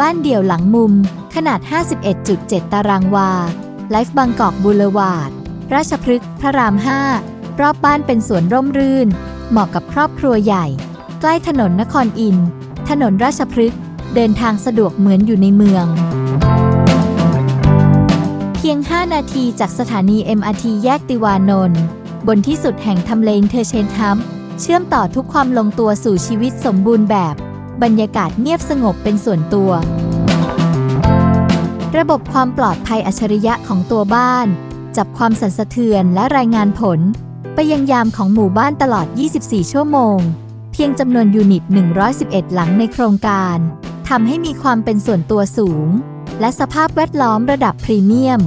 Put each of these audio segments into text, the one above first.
บ้านเดี่ยวหลังมุม ขนาด 51.7 ตารางวา ไลฟ์บางกอกบูเลวาร์ด ราชพฤกษ์พระราม 5 รอบบ้านเป็นสวนร่มรื่น เหมาะกับครอบครัวใหญ่ ใกล้ถนนนครอินทร์ถนนราชพฤกษ์ เดินทางสะดวกเหมือนอยู่ในเมือง เพียง 5 นาทีจากสถานี MRT แยกติวานนท์ บนที่สุดแห่งทำเลเทอร์เชนทัมเชื่อมต่อทุกความลงตัวสู่ชีวิตสมบูรณ์แบบ บรรยากาศเงียบสงบเป็นส่วนตัว ระบบความปลอดภัยอัจฉริยะของตัวบ้าน จับความสั่นสะเทือนและรายงานผล ไปยังยามของหมู่บ้านตลอด 24 ชั่วโมง เพียงจำนวนยูนิต 111 หลังในโครงการทำให้มีความเป็นส่วนตัวสูง และสภาพแวดล้อมระดับพรีเมียม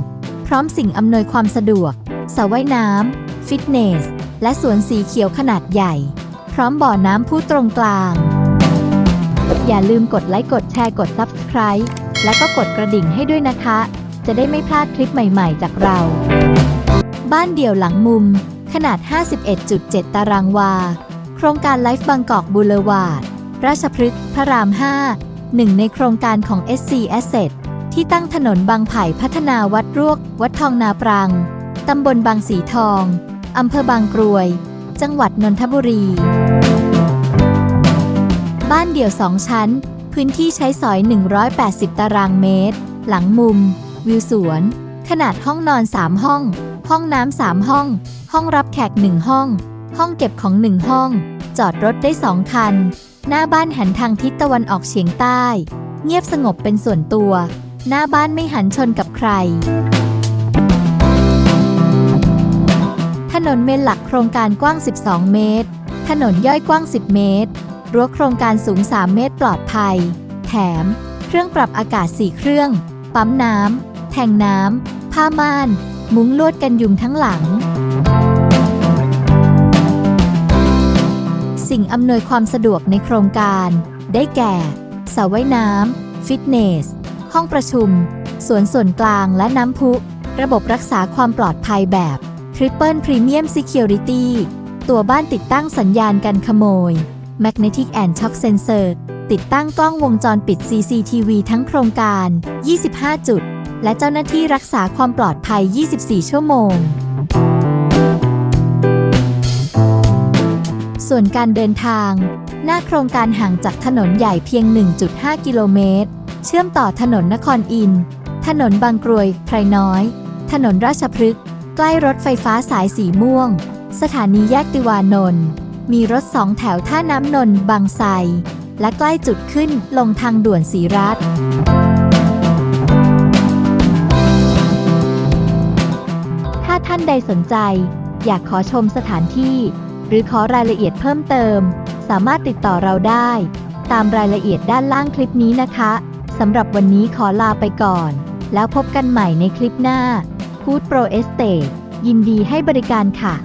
พร้อมสิ่งอำนวยความสะดวกสระว่ายน้ำฟิตเนส และสวนสีเขียวขนาดใหญ่ พร้อมบ่อน้ำผู้ตรงกลาง อย่าลืมกดไลค์กดแชร์กด Subscribe และก็กดกระดิ่งให้ด้วยนะคะ จะได้ไม่พลาดคลิปใหม่ๆจากเรา บ้านเดี่ยวหลังมุม ขนาด 51.7 ตารางวา โครงการไลฟ์บางกอกบูเลวาร์ดราชพฤกษ์พระราม 5 หนึ่งในโครงการของ SC Asset ที่ตั้งถนนบางไผ่พัฒนาวัดรวก วัดทองนาปรัง ตำบลบางสีทอง อำเภอบางกรวย จังหวัดนนทบุรี เดี่ยวสองชั้น พื้นที่ใช้สอย 180 ตารางเมตร หลังมุม วิวสวน ขนาดห้องนอน 3 ห้อง ห้องน้ำ 3 ห้อง ห้องรับแขก 1 ห้อง ห้องเก็บของ 1 ห้อง จอดรถได้ 2 คัน หน้าบ้านหันทางทิศตะวันออกเฉียงใต้ เงียบสงบเป็นส่วนตัว หน้าบ้านไม่หันชนกับใครถนนเมนหลักโครงการกว้าง 12 เมตร ถนนย่อยกว้าง 10 เมตร รั้วโครงการสูง 3 เมตรปลอดภัย แถม เครื่องปรับอากาศ 4 เครื่อง ปั๊มน้ำ แทงน้ำ ผ้าม่าน มุ้งลวดกันยุงทั้งหลัง สิ่งอำนวยความสะดวกในโครงการ ได้แก่สระว่ายน้ำ ฟิตเนส ห้องประชุม สวนส่วนกลางและน้ำพุ ระบบรักษาความปลอดภัยแบบ Triple Premium Security ตัวบ้านติดตั้งสัญญาณกันขโมย Magnetic and Shock Sensor ติดตั้งกล้องวงจรปิด CCTV ทั้งโครงการ 25 จุด และเจ้าหน้าที่รักษาความปลอดภัย 24 ชั่วโมง ส่วนการเดินทาง หน้าโครงการห่างจากถนนใหญ่เพียง 1.5 กิโลเมตร เชื่อมต่อถนนนครอินทร์ถนนบางกรวย ไพรน้อย ถนนราชพฤกษ์ ใกล้รถไฟฟ้าสายสีม่วง สถานีแยกติวานนท์ มีรถสองแถวท่าน้ำนนท์บางไทรและใกล้จุดขึ้นลงทางด่วนสีรัฐ ถ้าท่านใดสนใจ อยากขอชมสถานที่ หรือขอรายละเอียดเพิ่มเติม สามารถติดต่อเราได้ ตามรายละเอียดด้านล่างคลิปนี้นะคะสำหรับวันนี้ขอลาไปก่อน แล้วพบกันใหม่ในคลิปหน้าพูดโปรเอสเตยินดีให้บริการค่ะ